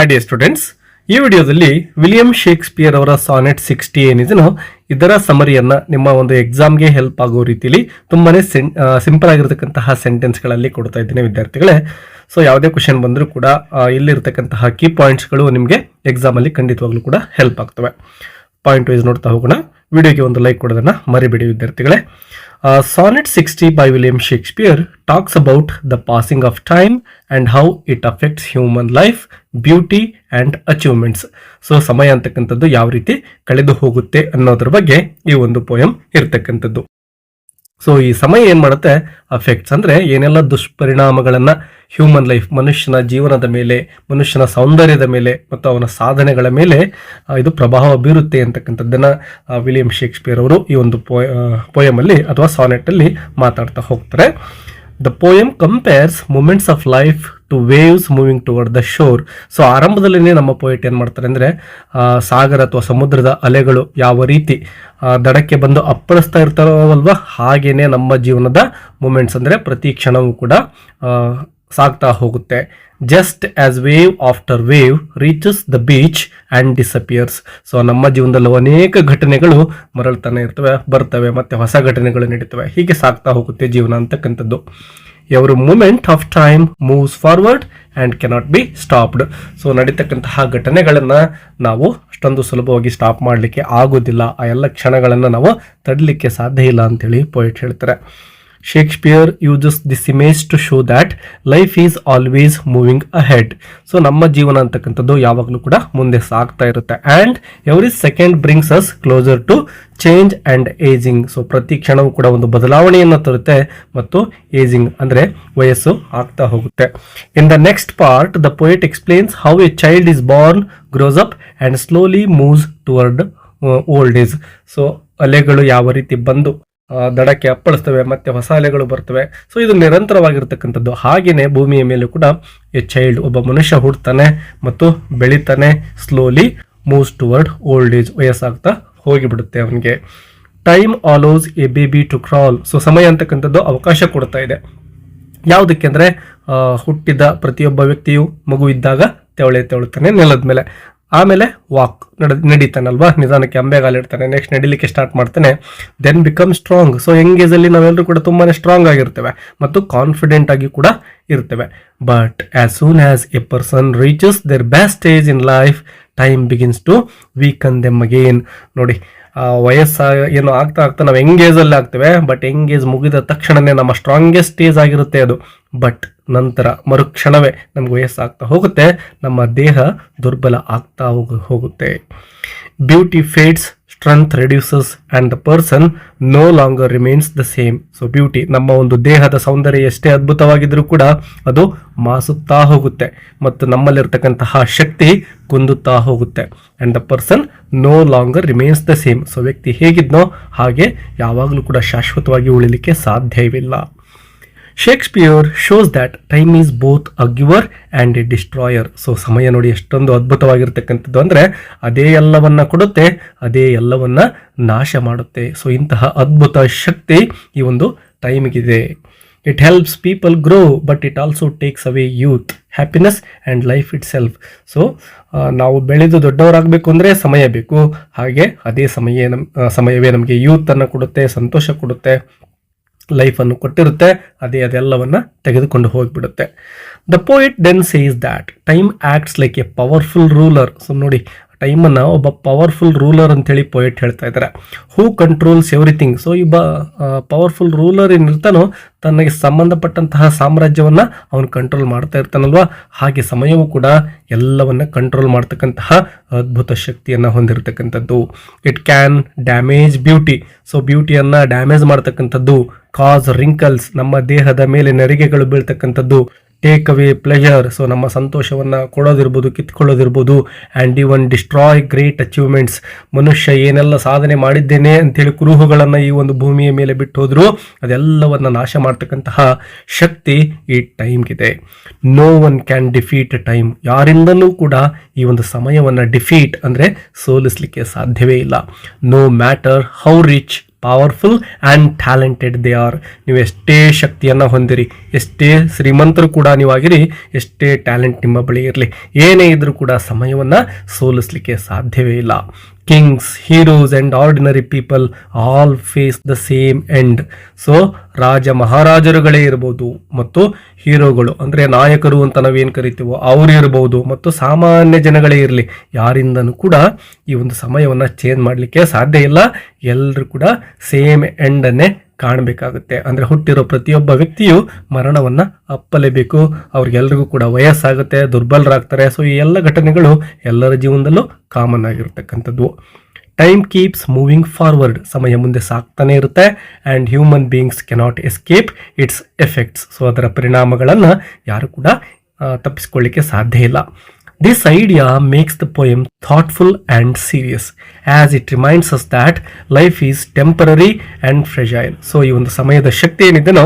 Hi students ಈ ವಿಡಿಯೋದಲ್ಲಿ William Shakespeare ಅವರ ಸಾನೆಟ್ ಸಿಕ್ಸ್ಟಿ ಏನಿದೆನೋ, ಇದರ ಸಮರಿಯನ್ನು ನಿಮ್ಮ ಒಂದು ಎಕ್ಸಾಮ್ಗೆ ಹೆಲ್ಪ್ ಆಗೋ ರೀತಿಯಲ್ಲಿ ತುಂಬಾನೇ ಸಿಂಪಲ್ ಆಗಿರತಕ್ಕಂತಹ ಸೆಂಟೆನ್ಸ್ಗಳಲ್ಲಿ ಕೊಡ್ತಾ ಇದ್ದೀನಿ ವಿದ್ಯಾರ್ಥಿಗಳೇ. ಸೊ ಯಾವುದೇ ಕ್ವಶನ್ ಬಂದರೂ ಕೂಡ ಇಲ್ಲಿರ್ತಕ್ಕಂತಹ ಕೀ ಪಾಯಿಂಟ್ಸ್ಗಳು ನಿಮಗೆ ಎಕ್ಸಾಮಲ್ಲಿ ಖಂಡಿತವಾಗ್ಲೂ ಕೂಡ ಹೆಲ್ಪ್ ಆಗ್ತವೆ. ಪಾಯಿಂಟ್ ವೈಸ್ ನೋಡ್ತಾ ಹೋಗೋಣ. ವಿಡಿಯೋಗೆ ಒಂದು ಲೈಕ್ ಕೊಡೋದನ್ನ ಮರಿಬೇಡಿ ವಿದ್ಯಾರ್ಥಿಗಳೇ. Sonnet sixty by William Shakespeare talks about the passing of time and how it affects human life beauty and achievements so ಸಮಯ ಅಂತಕ್ಕಂಥದ್ದು ಯಾವ ರೀತಿ ಕಳೆದು ಹೋಗುತ್ತೆ ಅನ್ನೋದ್ರ ಬಗ್ಗೆ ಈ ಒಂದು ಪೋಯಂ ಇರ್ತಕ್ಕಂಥದ್ದು. ಸೊ ಈ ಸಮಯ ಏನ್ ಮಾಡುತ್ತೆ? ಅಫೆಕ್ಟ್ಸ್ ಅಂದ್ರೆ ಏನೆಲ್ಲ ದುಷ್ಪರಿಣಾಮಗಳನ್ನ ಹ್ಯೂಮನ್ ಲೈಫ್ ಮನುಷ್ಯನ ಜೀವನದ ಮೇಲೆ, ಮನುಷ್ಯನ ಸೌಂದರ್ಯದ ಮೇಲೆ ಮತ್ತು ಅವನ ಸಾಧನೆಗಳ ಮೇಲೆ ಇದು ಪ್ರಭಾವ ಬೀರುತ್ತೆ ಅಂತಕ್ಕಂಥದ್ದನ್ನ ವಿಲಿಯಂ ಶೇಕ್ಸ್ಪಿಯರ್ ಅವರು ಈ ಒಂದು ಪೋಯಮ್ ಅಲ್ಲಿ ಅಥವಾ ಸಾನೆಟ್ ಅಲ್ಲಿ ಮಾತಾಡ್ತಾ ಹೋಗ್ತಾರೆ. The poem compares moments of life to waves moving toward the shore so ಆರಂಭದಲ್ಲಿನೇ ನಮ್ಮ ಪೋಯಟ್ ಏನು ಮಾಡ್ತಾರೆ ಅಂದರೆ ಸಾಗರ ಅಥವಾ ಸಮುದ್ರದ ಅಲೆಗಳು ಯಾವ ರೀತಿ ದಡಕ್ಕೆ ಬಂದು ಅಪ್ಪಳಿಸ್ತಾ ಇರ್ತಾರಲ್ವಾ ಹಾಗೇನೆ ನಮ್ಮ ಜೀವನದ ಮೂಮೆಂಟ್ಸ್ ಅಂದರೆ ಪ್ರತಿ ಕ್ಷಣವೂ ಕೂಡ ಸಾಗ್ತಾ ಹೋಗುತ್ತೆ. Just as wave after wave reaches the beach and disappears so ನಮ್ಮ ಜೀವನದಲ್ಲಿ ಅನೇಕ ಘಟನೆಗಳು ಮರಳ್ತಾನೆ ಇರ್ತವೆ, ಬರ್ತವೆ, ಮತ್ತು ಹೊಸ ಘಟನೆಗಳು ನಡೀತವೆ. ಹೀಗೆ ಸಾಗ್ತಾ ಹೋಗುತ್ತೆ ಜೀವನ ಅಂತಕ್ಕಂಥದ್ದು. Every moment of time moves forward and cannot be stopped so ನಡೀತಕ್ಕಂತಹ ಘಟನೆಗಳನ್ನು ನಾವು ಅಷ್ಟೊಂದು ಸುಲಭವಾಗಿ ಸ್ಟಾಪ್ ಮಾಡಲಿಕ್ಕೆ ಆಗೋದಿಲ್ಲ. ಆ ಎಲ್ಲ ಕ್ಷಣಗಳನ್ನು ನಾವು ತಡಲಿಕ್ಕೆ ಸಾಧ್ಯ ಇಲ್ಲ ಅಂತೇಳಿ ಪೋಯಿಟ್ ಹೇಳ್ತಾರೆ. Shakespeare uses this image to show that life is always moving ahead so ನಮ್ಮ ಜೀವನ ಅಂತಕ್ಕಂಥದ್ದು ಯಾವಾಗಲೂ ಕೂಡ ಮುಂದೆ ಸಾಗ್ತಾ ಇರುತ್ತೆ. And every second brings us closer to change and ageing so ಪ್ರತಿ ಕ್ಷಣವೂ ಕೂಡ ಒಂದು ಬದಲಾವಣೆಯನ್ನು ತರುತ್ತೆ ಮತ್ತು ಏಜಿಂಗ್ ಅಂದರೆ ವಯಸ್ಸು ಆಗ್ತಾ ಹೋಗುತ್ತೆ. In the next part the poet explains how a child is born grows up and slowly moves toward old age so ಅಲೆಗಳು ಯಾವ ರೀತಿ ಬಂದು ದಡಕ್ಕೆ ಅಪ್ಪಳಿಸ್ತವೆ, ಮತ್ತೆ ಹೊಸ ಅಲೆಗಳು ಬರ್ತವೆ. ಸೊ ಇದು ನಿರಂತರವಾಗಿರ್ತಕ್ಕಂಥದ್ದು. ಹಾಗೆಯೇ ಭೂಮಿಯ ಮೇಲೆ ಕೂಡ ಎ ಚೈಲ್ಡ್ ಒಬ್ಬ ಮನುಷ್ಯ ಹುಡ್ತಾನೆ ಮತ್ತು ಬೆಳಿತಾನೆ slowly moves toward old age ವಯಸ್ಸಾಗ್ತಾ ಹೋಗಿಬಿಡುತ್ತೆ ಅವನಿಗೆ. Time allows a baby to crawl so ಸಮಯ ಅಂತಕ್ಕಂಥದ್ದು ಅವಕಾಶ ಕೊಡ್ತಾ ಇದೆ. ಯಾವುದಕ್ಕೆ ಅಂದರೆ ಹುಟ್ಟಿದ ಪ್ರತಿಯೊಬ್ಬ ವ್ಯಕ್ತಿಯು ಮಗು ಇದ್ದಾಗ ತೆವಳೆ ತೆವಳುತ್ತಾನೆ ನೆಲದ ಮೇಲೆ. ಆಮೇಲೆ ವಾಕ್ ನಡ, ನಡೀತಾನಲ್ವಾ? ನಿಧಾನಕ್ಕೆ ಅಂಬೆಗಾಲಿಡ್ತಾನೆ ನೆಕ್ಸ್ಟ್ ನಡಿಲಿಕ್ಕೆ ಸ್ಟಾರ್ಟ್ ಮಾಡ್ತಾನೆ. Then become strong so young ಅಲ್ಲಿ ನಾವೆಲ್ಲರೂ ಕೂಡ ತುಂಬಾ ಸ್ಟ್ರಾಂಗ್ ಆಗಿರ್ತೇವೆ ಮತ್ತು ಕಾನ್ಫಿಡೆಂಟ್ ಆಗಿ ಕೂಡ ಇರ್ತೇವೆ. But as soon as a person reaches their best age in life time begins to weaken them again ನೋಡಿ ವಯಸ್ಸ ಏನು ಆಗ್ತಾ ಆಗ್ತಾ ನಾವು ಎಂಗೇಜ್ ಅಲ್ಲಿ ಆಗ್ತೇವೆ ಬಟ್ ಎಂಗೇಜ್ ಮುಗಿದ ತಕ್ಷಣನೇ ನಮ್ಮ ಸ್ಟ್ರಾಂಗೆಸ್ಟ್ ಏಜ್ ಆಗಿರುತ್ತೆ ಅದು. ಬಟ್ ನಂತರ ಮರುಕ್ಷಣವೇ ನಮ್ಗೆ ವಯಸ್ಸಾಗ್ತಾ ಹೋಗುತ್ತೆ, ನಮ್ಮ ದೇಹ ದುರ್ಬಲ ಆಗ್ತಾ ಹೋಗ, ಹೋಗುತ್ತೆ. Beauty fades strength reduces and the person no longer remains the same so beauty ನಮ್ಮ ಒಂದು ದೇಹದ ಸೌಂದರ್ಯ ಎಷ್ಟೇ ಅದ್ಭುತವಾಗಿದ್ರೂ ಕೂಡ ಅದು ಮಾಸುತ್ತಾ ಹೋಗುತ್ತೆ. ಮತ್ತು ನಮ್ಮಲ್ಲಿರ್ತಕ್ಕಂತಹ ಶಕ್ತಿ ಕುಂದುತ್ತಾ ಹೋಗುತ್ತೆ. And the person no longer remains the same so ವ್ಯಕ್ತಿ ಹೇಗಿದ್ನೋ ಹಾಗೆ ಯಾವಾಗಲೂ ಕೂಡ ಶಾಶ್ವತವಾಗಿ ಉಳಿಲಿಕ್ಕೆ ಸಾಧ್ಯವಿಲ್ಲ. Shakespeare shows that time is both a giver and a destroyer so ಸಮಯ ನೋಡಿ ಎಷ್ಟೊಂದು ಅದ್ಭುತವಾಗಿರ್ತಕ್ಕಂಥದ್ದು ಅಂದರೆ ಅದೇ ಎಲ್ಲವನ್ನ ಕೊಡುತ್ತೆ, ಅದೇ ಎಲ್ಲವನ್ನ ನಾಶ ಮಾಡುತ್ತೆ. ಸೊ ಇಂತಹ ಅದ್ಭುತ ಶಕ್ತಿ ಈ ಒಂದು ಟೈಮ್ಗಿದೆ it helps people grow but it also takes away youth happiness and life itself so ನಾವು ಬೆಳೆದು ದೊಡ್ಡವರಾಗಬೇಕು ಅಂದರೆ ಸಮಯ ಬೇಕು. ಹಾಗೆ ಅದೇ ಸಮಯ ನಮ್ ಸಮಯವೇ ನಮಗೆ ಯೂತನ್ನು ಕೊಡುತ್ತೆ, ಸಂತೋಷ ಕೊಡುತ್ತೆ. ಲೈಫನ್ನು ಕೊಟ್ಟಿರುತ್ತೆ, ಅದೇ ಅದೆಲ್ಲವನ್ನು ತೆಗೆದುಕೊಂಡು ಹೋಗಿಬಿಡುತ್ತೆ. The poet then says that time acts like a powerful ruler so ನೋಡಿ ಟೈಮನ್ನು ಒಬ್ಬ ಪವರ್ಫುಲ್ ರೂಲರ್ ಅಂತೇಳಿ ಪೊಯೆಟ್ ಹೇಳ್ತಾ ಇದ್ದಾರೆ ಹೂ ಕಂಟ್ರೋಲ್ಸ್ ಎವ್ರಿಥಿಂಗ್ ಸೊ ಒಬ್ಬ ಪವರ್ಫುಲ್ ರೂಲರ್ ಏನಿರ್ತಾನೋ ತನಗೆ ಸಂಬಂಧಪಟ್ಟಂತಹ ಸಾಮ್ರಾಜ್ಯವನ್ನ ಅವನು ಕಂಟ್ರೋಲ್ ಮಾಡ್ತಾ ಇರ್ತಾನಲ್ವಾ? ಹಾಗೆ ಸಮಯವು ಕೂಡ ಎಲ್ಲವನ್ನ ಕಂಟ್ರೋಲ್ ಮಾಡ್ತಕ್ಕಂತಹ ಅದ್ಭುತ ಶಕ್ತಿಯನ್ನ ಹೊಂದಿರತಕ್ಕಂಥದ್ದು. It can damage beauty so ಬ್ಯೂಟಿಯನ್ನ damage ಮಾಡ್ತಕ್ಕಂಥದ್ದು. ಕಾಸ್ ರಿಂಕಲ್ಸ್ ನಮ್ಮ ದೇಹದ ಮೇಲೆ ನರಿಗೆಗಳು ಬೀಳ್ತಕ್ಕಂಥದ್ದು. ಟೇಕ್ ಅವೇ ಪ್ಲೆಜರ್ ಸೊ ನಮ್ಮ ಸಂತೋಷವನ್ನು ಕೊಡೋದಿರ್ಬೋದು, ಕಿತ್ಕೊಳ್ಳೋದಿರ್ಬೋದು and even destroy great achievements ಮನುಷ್ಯ ಏನೆಲ್ಲ ಸಾಧನೆ ಮಾಡಿದ್ದೇನೆ ಅಂತೇಳಿ ಕುರುಹುಗಳನ್ನು ಈ ಒಂದು ಭೂಮಿಯ ಮೇಲೆ ಬಿಟ್ಟು ಹೋದ್ರು ಅದೆಲ್ಲವನ್ನು ನಾಶ ಮಾಡ್ತಕ್ಕಂತಹ ಶಕ್ತಿ ಈ ಟೈಮ್ಗಿದೆ. No one can defeat time ಯಾರಿಂದಲೂ ಕೂಡ ಈ ಒಂದು ಸಮಯವನ್ನು ಡಿಫೀಟ್ ಅಂದರೆ ಸೋಲಿಸಲಿಕ್ಕೆ ಸಾಧ್ಯವೇ ಇಲ್ಲ. No matter how rich powerful and talented they are ನೀವು ಎಷ್ಟೇ ಶಕ್ತಿಯನ್ನು ಹೊಂದಿರಿ, ಎಷ್ಟೇ ಶ್ರೀಮಂತರು ಕೂಡ ನೀವಾಗಿರಿ, ಎಷ್ಟೇ ಟ್ಯಾಲೆಂಟ್ ನಿಮ್ಮ ಬಳಿ ಇರಲಿ. ಏನೇ ಇದ್ರೂ ಕೂಡ ಸಮಯವನ್ನು ಸೋಲಿಸಲಿಕ್ಕೆ ಸಾಧ್ಯವೇ ಇಲ್ಲ. Kings heroes, and ordinary people all face the same end. So ರಾಜ ಮಹಾರಾಜರುಗಳೇ ಇರಬಹುದು ಮತ್ತು ಹೀರೋಗಳು ಅಂದರೆ ನಾಯಕರು ಅಂತ ನಾವೇನು ಕರಿತೀವೋ ಅವರು ಇರಬಹುದು ಮತ್ತು ಸಾಮಾನ್ಯ ಜನಗಳೇ ಇರಲಿ ಯಾರಿಂದನೂ ಕೂಡ ಈ ಒಂದು ಸಮಯವನ್ನು ಚೇಂಜ್ ಮಾಡಲಿಕ್ಕೆ ಸಾಧ್ಯ ಇಲ್ಲ ಎಲ್ಲರೂ ಕೂಡ ಸೇಮ್ ಎಂಡನ್ನೇ ಕಾಣಬೇಕಾಗುತ್ತೆ. ಅಂದರೆ ಹುಟ್ಟಿರೋ ಪ್ರತಿಯೊಬ್ಬ ವ್ಯಕ್ತಿಯು ಮರಣವನ್ನು ಅಪ್ಪಲೇಬೇಕು. ಅವ್ರಿಗೆಲ್ರಿಗೂ ಕೂಡ ವಯಸ್ಸಾಗುತ್ತೆ, ದುರ್ಬಲರಾಗ್ತಾರೆ. ಸೊ ಈ ಎಲ್ಲ ಘಟನೆಗಳು ಎಲ್ಲರ ಜೀವನದಲ್ಲೂ ಕಾಮನ್ ಆಗಿರ್ತಕ್ಕಂಥದ್ದು. ಟೈಮ್ ಕೀಪ್ಸ್ ಮೂವಿಂಗ್ ಫಾರ್ವರ್ಡ್ ಸಮಯ ಮುಂದೆ ಸಾಕ್ತಾನೆ ಇರುತ್ತೆ. And human beings cannot escape its effects so ಅದರ ಪರಿಣಾಮಗಳನ್ನು ಯಾರು ಕೂಡ ತಪ್ಪಿಸ್ಕೊಳ್ಳಿಕ್ಕೆ ಸಾಧ್ಯ ಇಲ್ಲ. This idea makes the poem thoughtful and serious as it reminds us that life is temporary and fragile. So ಈ ಒಂದು ಸಮಯದ ಶಕ್ತಿ ಏನಿದೆನೋ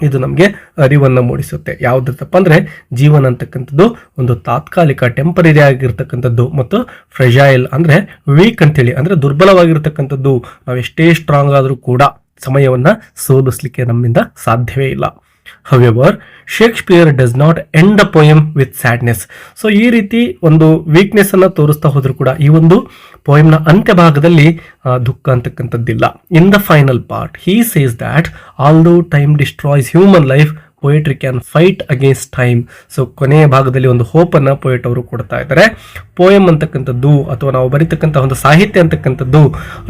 ಇದು ನಮಗೆ ಅರಿವನ್ನು ಮೂಡಿಸುತ್ತೆ. ಯಾವುದಪ್ಪ ಅಂದರೆ, ಜೀವನ ಅಂತಕ್ಕಂಥದ್ದು ಒಂದು ತಾತ್ಕಾಲಿಕ ಟೆಂಪರರಿ ಆಗಿರ್ತಕ್ಕಂಥದ್ದು ಮತ್ತು ಫ್ರೆಜಾಯಲ್ ಅಂದರೆ ವೀಕ್ ಅಂತೇಳಿ, ಅಂದರೆ ದುರ್ಬಲವಾಗಿರ್ತಕ್ಕಂಥದ್ದು. ನಾವು ಎಷ್ಟೇ ಸ್ಟ್ರಾಂಗ್ ಆದರೂ ಕೂಡ ಸಮಯವನ್ನು ಸೋಲಿಸ್ಲಿಕ್ಕೆ ನಮ್ಮಿಂದ ಸಾಧ್ಯವೇ ಇಲ್ಲ. However Shakespeare does not end the poem with sadness so ಈ ರೀತಿ ಒಂದು ವೀಕ್ನೆಸ್ ಅನ್ನ ತೋರಿಸ್ತಾ ಹೋದ್ರು ಕೂಡ ಈ ಒಂದು ಪೋಯಮ್ನ ಅಂತ್ಯ ಭಾಗದಲ್ಲಿ ದುಃಖ ಅಂತಕ್ಕಂಥದ್ದಿಲ್ಲ. In the final part he says that although time destroys human life poetry can fight against time so ಕೊನೆಯ ಭಾಗದಲ್ಲಿ ಒಂದು ಹೋಪನ್ನು ಪೊಯೆಟ್ ಅವರು ಕೊಡ್ತಾ ಇದ್ದಾರೆ. ಪೋಯಮ್ ಅಂತಕ್ಕಂಥದ್ದು ಅಥವಾ ನಾವು ಬರೀತಕ್ಕಂಥ ಒಂದು ಸಾಹಿತ್ಯ ಅಂತಕ್ಕಂಥದ್ದು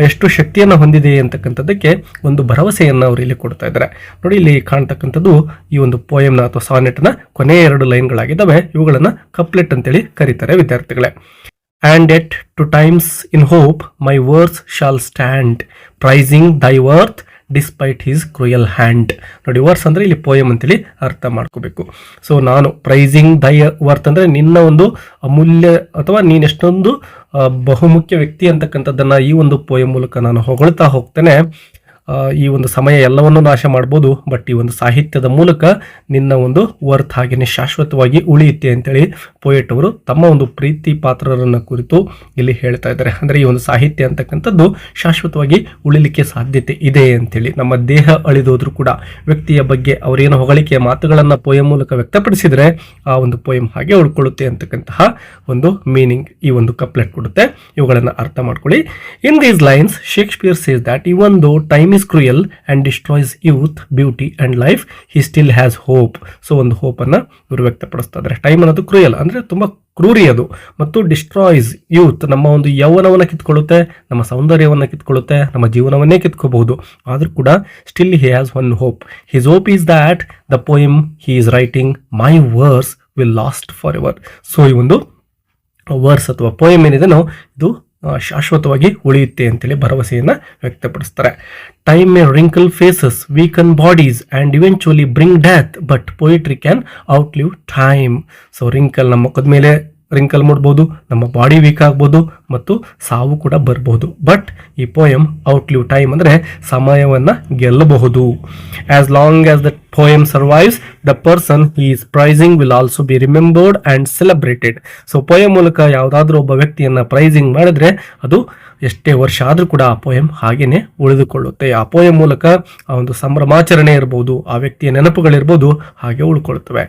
ಎಷ್ಟು ಶಕ್ತಿಯನ್ನು ಹೊಂದಿದೆ ಅಂತಕ್ಕಂಥದ್ದಕ್ಕೆ ಒಂದು ಭರವಸೆಯನ್ನು ಅವರು ಇಲ್ಲಿ ಕೊಡ್ತಾ ಇದ್ದಾರೆ. ನೋಡಿ, ಇಲ್ಲಿ ಕಾಣ್ತಕ್ಕಂಥದ್ದು ಈ ಒಂದು ಪೋಯಮ್ನ ಅಥವಾ ಸಾನೆಟ್ನ ಕೊನೆಯ ಎರಡು ಲೈನ್ಗಳಾಗಿದ್ದಾವೆ ಇವುಗಳನ್ನು ಕಪ್ಲೆಟ್ ಅಂತೇಳಿ ಕರೀತಾರೆ ವಿದ್ಯಾರ್ಥಿಗಳೇ. And yet to times in hope my words shall stand praising thy worth despite his cruel hand ನೋಡಿ ವರ್ಸ್ ಅಂದರೆ ಇಲ್ಲಿ ಪೋಯಮ್ ಅಂತೇಳಿ ಅರ್ಥ ಮಾಡ್ಕೋಬೇಕು. ಸೊ ನಾನು ಪ್ರೈಸಿಂಗ್ ದೈ ವರ್ತ್ ಅಂದರೆ ನಿನ್ನ ಒಂದು ಅಮೂಲ್ಯ ಅಥವಾ ನೀನು ಎಷ್ಟೊಂದು ಬಹುಮುಖ್ಯ ವ್ಯಕ್ತಿ ಅಂತಕ್ಕಂಥದ್ದನ್ನು ಈ ಒಂದು ಪೋಯಮ್ ಮೂಲಕ ನಾನು ಹೊಗಳ್ತಾ ಹೋಗ್ತೇನೆ. ಈ ಒಂದು ಸಮಯ ಎಲ್ಲವನ್ನೂ ನಾಶ ಮಾಡ್ಬೋದು. ಬಟ್ ಈ ಒಂದು ಸಾಹಿತ್ಯದ ಮೂಲಕ ನಿನ್ನ ಒಂದು ವರ್ತ್ ಹಾಗೆಯೇ ಶಾಶ್ವತವಾಗಿ ಉಳಿಯುತ್ತೆ ಅಂತೇಳಿ ಪೋಯೆಟ್ ಅವರು ತಮ್ಮ ಒಂದು ಪ್ರೀತಿ ಪಾತ್ರರನ್ನು ಕುರಿತು ಇಲ್ಲಿ ಹೇಳ್ತಾ ಇದ್ದಾರೆ. ಅಂದರೆ ಈ ಒಂದು ಸಾಹಿತ್ಯ ಅಂತಕ್ಕಂಥದ್ದು ಶಾಶ್ವತವಾಗಿ ಉಳಿಲಿಕ್ಕೆ ಸಾಧ್ಯತೆ ಇದೆ ಅಂತೇಳಿ. ನಮ್ಮ ದೇಹ ಅಳಿದೋದ್ರೂ ಕೂಡ ವ್ಯಕ್ತಿಯ ಬಗ್ಗೆ ಅವರೇನು ಹೊಗಳಿಕೆಯ ಮಾತುಗಳನ್ನು ಪೋಯಂ ಮೂಲಕ ವ್ಯಕ್ತಪಡಿಸಿದರೆ ಆ ಒಂದು ಪೋಯಂ ಹಾಗೆ ಉಳ್ಕೊಳ್ಳುತ್ತೆ ಅಂತಕ್ಕಂತಹ ಒಂದು ಮೀನಿಂಗ್ ಈ ಒಂದು ಕಪ್ಲೆಟ್ ಕೊಡುತ್ತೆ. ಇವುಗಳನ್ನು ಅರ್ಥ ಮಾಡ್ಕೊಳ್ಳಿ. In these lines Shakespeare says that ಈ ಒಂದು time is cruel and destroys youth beauty and life he still has hope so ಒಂದು ಹೋಪನ್ನು ಇವರು ವ್ಯಕ್ತಪಡಿಸ್ತಾ ಇದ್ದಾರೆ ಟೈಮ್ ಅನ್ನೋದು ಕ್ರೂಯಲ್ ಅಂದರೆ ತುಂಬ ಕ್ರೂರಿ ಅದು. ಮತ್ತು ಡಿಸ್ಟ್ರಾಯ್ಸ್ ಯೂತ್ ನಮ್ಮ ಒಂದು ಯೌವನವನ್ನು ಕಿತ್ಕೊಳ್ಳುತ್ತೆ, ನಮ್ಮ ಸೌಂದರ್ಯವನ್ನು ಕಿತ್ಕೊಳ್ಳುತ್ತೆ, ನಮ್ಮ ಜೀವನವನ್ನೇ ಕಿತ್ಕೋಬಹುದು. ಆದರೂ ಕೂಡ still he has one hope his hope is that the poem he is writing my verse will last forever so ಈ ಒಂದು ವರ್ಸ್ ಅಥವಾ ಪೋಯಮ್ ನಾವು ಇದು ಶಾಶ್ವತವಾಗಿ ಉಳಿಯುತ್ತೆ ಅಂತೇಳಿ ಭರವಸೆಯನ್ನು ವ್ಯಕ್ತಪಡಿಸ್ತಾರೆ. Time may wrinkle faces weaken bodies and eventually bring death but poetry can outlive time so wrinkle ನಮ್ಮ ಮುಖದ ಮೇಲೆ ರಿಂಕಲ್ ಮಾಡ್ಬೋದು, ನಮ್ಮ ಬಾಡಿ ವೀಕ್ ಆಗ್ಬೋದು ಮತ್ತು ಸಾವು ಕೂಡ ಬರ್ಬೋದು. ಬಟ್ ಈ ಪೋಯಮ್ ಔಟ್ ಲಿವ್ ಟೈಮ್ ಅಂದರೆ ಸಮಯವನ್ನು ಗೆಲ್ಲಬಹುದು. As long as the poem survives the person is praising will also be remembered and celebrated so poem ಮೂಲಕ ಯಾವುದಾದ್ರೂ ಒಬ್ಬ ವ್ಯಕ್ತಿಯನ್ನು ಪ್ರೈಸಿಂಗ್ ಮಾಡಿದ್ರೆ ಅದು ಎಷ್ಟೇ ವರ್ಷ ಆದರೂ ಕೂಡ ಆ ಪೋಯಂ ಹಾಗೇನೆ ಉಳಿದುಕೊಳ್ಳುತ್ತೆ. ಆ ಪೋಯಂ ಮೂಲಕ ಆ ಒಂದು ಸಂಭ್ರಮಾಚರಣೆ ಇರ್ಬೋದು ಆ ವ್ಯಕ್ತಿಯ ನೆನಪುಗಳಿರ್ಬೋದು ಹಾಗೆ ಉಳ್ಕೊಳ್ತವೆ.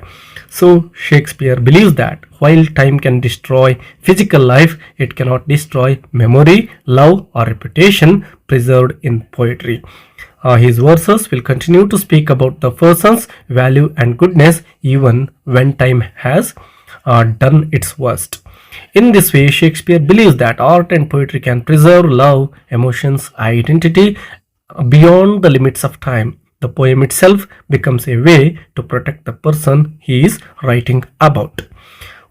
So Shakespeare believes that while time can destroy physical life it cannot destroy memory love or reputation preserved in poetry his verses will continue to speak about the person's value and goodness even when time has uh, done its worst. In this way, Shakespeare believes that art and poetry can preserve love, emotions, identity beyond the limits of time. The poem itself becomes a way to protect the person he is writing about.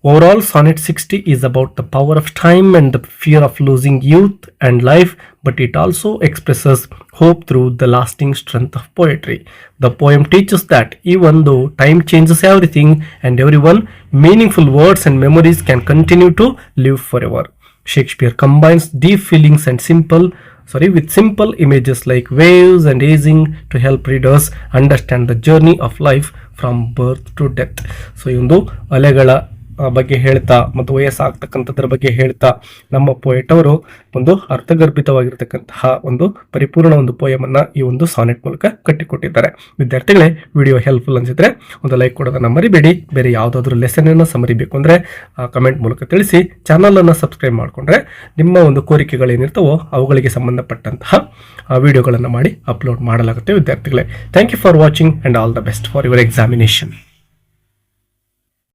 Overall, Sonnet 60 is about the power of time and the fear of losing youth and life, but it also expresses hope through the lasting strength of poetry. The poem teaches that even though time changes everything and everyone, meaningful words and memories can continue to live forever. Shakespeare combines deep feelings and simple sorry with simple images like waves and aging to help readers understand the journey of life from birth to death so ಈ ಒಂದು ಅಲೆಗಳ ಆ, ಬಗ್ಗೆ ಹೇಳ್ತಾ ಮತ್ತು ವಯಸ್ಸಾಗ್ತಕ್ಕಂಥದ್ರ ಬಗ್ಗೆ ಹೇಳ್ತಾ ನಮ್ಮ ಪೋಯೆಟ್ ಅವರು ಒಂದು ಅರ್ಥಗರ್ಭಿತವಾಗಿರ್ತಕ್ಕಂತಹ ಒಂದು ಪರಿಪೂರ್ಣ ಒಂದು ಪೋಯಮನ್ನ ಈ ಒಂದು ಸಾನೆಟ್ ಮೂಲಕ ಕಟ್ಟಿಕೊಟ್ಟಿದ್ದಾರೆ. ವಿದ್ಯಾರ್ಥಿಗಳೇ ವಿಡಿಯೋ ಹೆಲ್ಪ್ಫುಲ್ ಅನ್ಸಿದ್ರೆ ಒಂದು ಲೈಕ್ ಕೊಡೋದನ್ನ ಮರಿಬೇಡಿ. ಬೇರೆ ಯಾವುದಾದ್ರೂ ಲೆಸನ್ ಅನ್ನು ಸಮರಿಬೇಕು ಅಂದ್ರೆ ಕಮೆಂಟ್ ಮೂಲಕ ತಿಳಿಸಿ ಚಾನಲ್ ಅನ್ನು ಸಬ್ಸ್ಕ್ರೈಬ್ ಮಾಡಿಕೊಂಡ್ರೆ ನಿಮ್ಮ ಒಂದು ಕೋರಿಕೆಗಳೇನಿರ್ತವೋ ಅವುಗಳಿಗೆ ಸಂಬಂಧಪಟ್ಟಂತಹ ವಿಡಿಯೋಗಳನ್ನು ಮಾಡಿ ಅಪ್ಲೋಡ್ ಮಾಡಲಾಗುತ್ತೆ. ವಿದ್ಯಾರ್ಥಿಗಳೇ thank you for watching and all the best for your examination